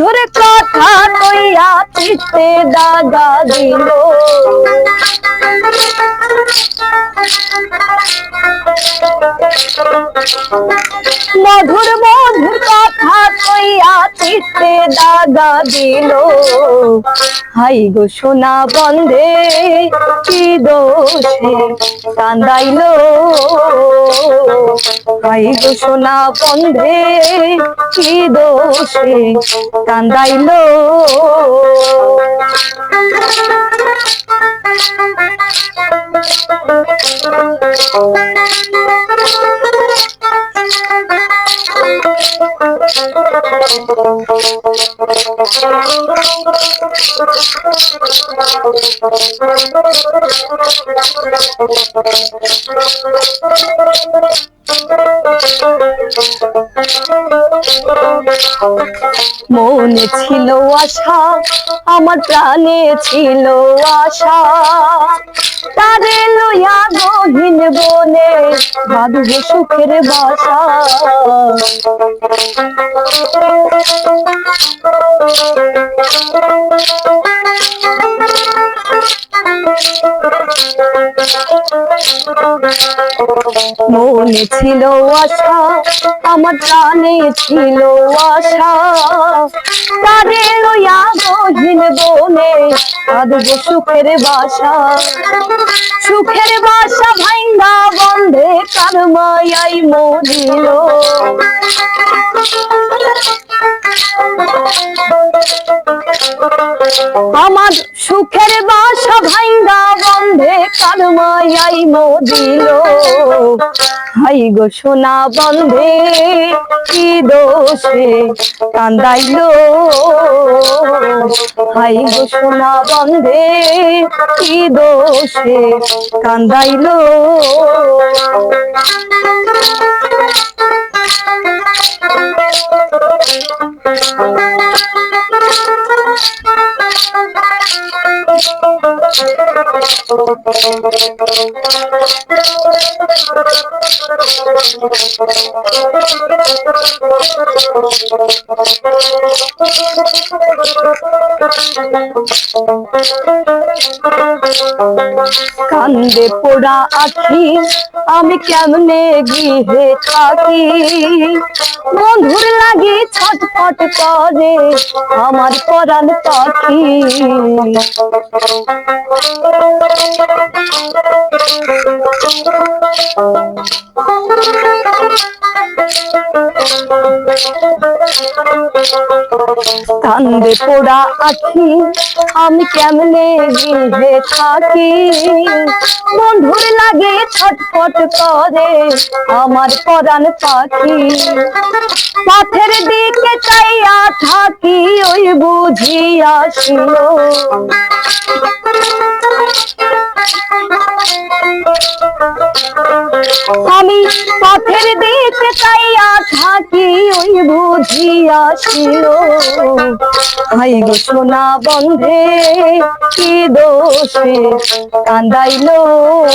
মধুর কথা কইয়া চিত্তে দাগা দিল? মধুর মধুর কথা কইয়া চিত্তে দাগা দিল? হাই গো সোনা বন্ধে, কি দোষে কান্দাইল হাই গো সোনা বন্ধে কি দোষে কান্দাইল মনে ছিল আশা আমার প্রাণে ছিল আশা। তারে লইয়া গহীন বনে বাঁধব সুখের বাসা। মনে ছিল আশা, আমার প্রাণে ছিল আশা। তারে লইয়া গহীন বনে বাঁধব সুখের বাসা। সুখের বাসা ভাঙ্গা বন্ধে কার মায়াই মরিল। আমার সুখের বাসা ভাঙ্গা বন্ধে কার মায়াই মরিল হাই গো সোনা বন্ধে, কি দোষে কান্দাইল? হাই গো সোনা বন্ধে, কি দোষে কান্দাইল? কান্দে পোড়া আখি আমি কেমনে গৃহে থাকি বন্ধুর লাগি ছটফট করে আমার পরাণ পাখি কান্দে পোড়া আখি, আমি কেমনে গৃহে থাকি? বন্ধুর লাগে ছটফট করে আমার পরাণ পাখি। পথের দিকে চাইয়া থাকি, ওই বুঝিয়াছিল আমি পথের দিকে চাইয়া থাকি ওই বুঝিয়াছিল হাই গো সোনা বন্ধে কি দোষে কান্দাইলো?